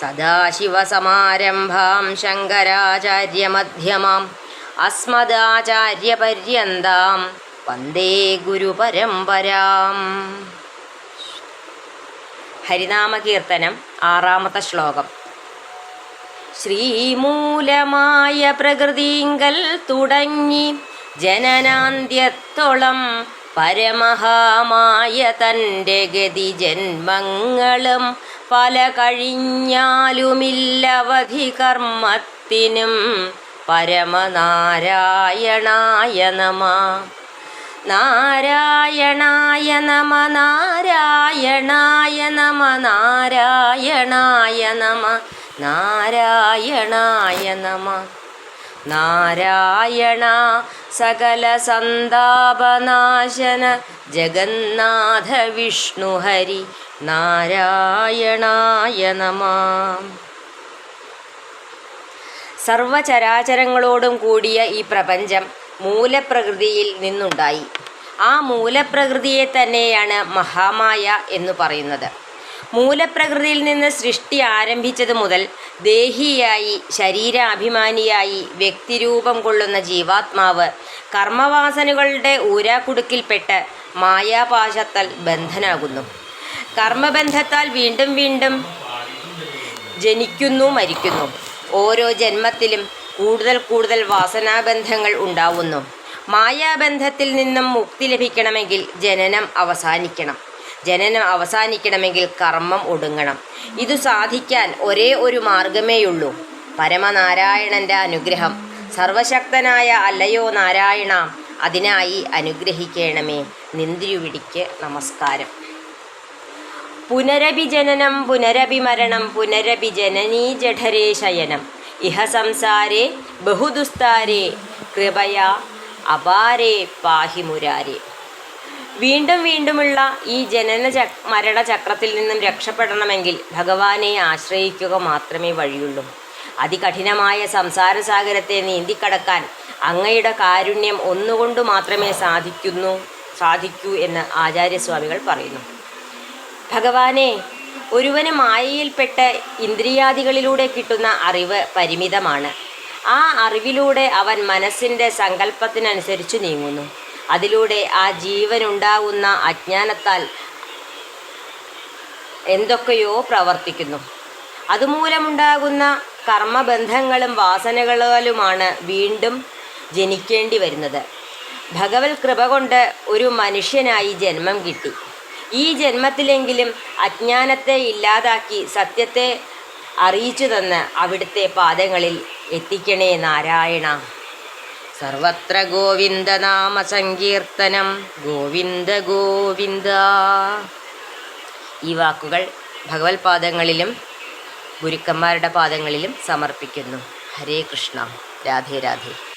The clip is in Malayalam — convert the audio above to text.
സദാശിവസമാരംഭാം ശങ്കരാചാര്യമധ്യമാം അസ്മദാചാര്യപര്യന്താം വന്ദേ ഗുരുപരമ്പരാം. ഹരിനാമകീർത്തനം ആറാമത്തെ ശ്ലോകം. ശ്രീമൂലമായ പ്രകൃതിങ്കൽ തുടങ്ങി ജനനാന്ത്യത്തോളം പരമഹാമായ തന്റെ ഗതി ജന്മങ്ങളും പല കഴിഞ്ഞാലുമില്ലവധി കർമ്മത്തിനും പരമനാരായണായ നമ. നാരായണായ നമ നാരായണായ നമ നാരായണായ നമ നാരായണായ നമ. നാരായണ സകല സന്താപനാശന ജഗന്നാഥ വിഷ്ണു ഹരി നാരായണായ നമ. സർവചരാചരങ്ങളോടും കൂടിയ ഈ പ്രപഞ്ചം മൂലപ്രകൃതിയിൽ നിന്നുണ്ടായി. ആ മൂലപ്രകൃതിയെ തന്നെയാണ് മഹാമായ എന്ന് പറയുന്നത്. മൂലപ്രകൃതിയിൽ നിന്ന് സൃഷ്ടി ആരംഭിച്ചത് മുതൽ ദേഹിയായി ശരീരാഭിമാനിയായി വ്യക്തിരൂപം കൊള്ളുന്ന ജീവാത്മാവ് കർമ്മവാസനകളുടെ ഊരാക്കുടുക്കിൽപ്പെട്ട് മായാപാശത്താൽ ബന്ധനാകുന്നു. കർമ്മബന്ധത്താൽ വീണ്ടും വീണ്ടും ജനിക്കുന്നു മരിക്കുന്നു. ഓരോ ജന്മത്തിലും കൂടുതൽ കൂടുതൽ വാസനാബന്ധങ്ങൾ ഉണ്ടാവുന്നു. മായാബന്ധത്തിൽ നിന്നും മുക്തി ലഭിക്കണമെങ്കിൽ ജനനം അവസാനിക്കണം. ജനനം അവസാനിക്കണമെങ്കിൽ കർമ്മം ഒടുങ്ങണം. ഇതു സാധിക്കാൻ ഒരേ ഒരു മാർഗമേയുള്ളൂ പരമനാരായണന്റെ അനുഗ്രഹം. സർവശക്തനായ അല്ലയോ നാരായണ അതിനായി അനുഗ്രഹിക്കണമേ. നിന്തിരുവിടിക്ക് നമസ്കാരം. പുനരഭിജനനം പുനരഭിമരണം പുനരഭിജനനീ ജഠരേ ശയനം. ഇഹ സംസാരേ ബഹുദുസ്താരേ കൃപയാ അപാരേ പാഹി മുരാരേ വീണ്ടും വീണ്ടുമുള്ള ഈ ജനന ച മരണ ചക്രത്തിൽ നിന്നും രക്ഷപ്പെടണമെങ്കിൽ ഭഗവാനെ ആശ്രയിക്കുക മാത്രമേ വഴിയുള്ളൂ. അതികഠിനമായ സംസാരസാഗരത്തെ നീന്തിക്കടക്കാൻ അങ്ങയുടെ കാരുണ്യം ഒന്നുകൊണ്ട് മാത്രമേ സാധിക്കുന്നു സാധിക്കൂ എന്ന് ആചാര്യസ്വാമികൾ പറയുന്നു. ഭഗവാനെ ഒരുവന് മായയിൽപ്പെട്ട് ഇന്ദ്രിയാദികളിലൂടെ കിട്ടുന്ന അറിവ് പരിമിതമാണ്. ആ അറിവിലൂടെ അവൻ മനസ്സിന്റെ സങ്കല്പത്തിനനുസരിച്ച് നീങ്ങുന്നു. അതിലൂടെ ആ ജീവനുണ്ടാവുന്ന അജ്ഞാനത്താൽ എന്തൊക്കെയോ പ്രവർത്തിക്കുന്നു. അതുമൂലമുണ്ടാകുന്ന കർമ്മബന്ധങ്ങളും വാസനകളുമാണ് വീണ്ടും ജനിക്കേണ്ടി വരുന്നത്. ഭഗവത് കൃപ കൊണ്ട് ഒരു മനുഷ്യനായി ജന്മം കിട്ടി. ഈ ജന്മത്തിലെങ്കിലും അജ്ഞാനത്തെ ഇല്ലാതാക്കി സത്യത്തെ അറിയിച്ചു തന്ന് അവിടുത്തെ പാദങ്ങളിൽ എത്തിക്കണേ നാരായണ. സർവത്ര ഗോവിന്ദ നാമ സങ്കീർത്തനം. ഗോവിന്ദ ഗോവിന്ദ. ഈ വാക്കുകൾ ഭഗവത് പാദങ്ങളിലും ഗുരുക്കന്മാരുടെ പാദങ്ങളിലും സമർപ്പിക്കുന്നു. ഹരേ കൃഷ്ണ. രാധേ രാധേ.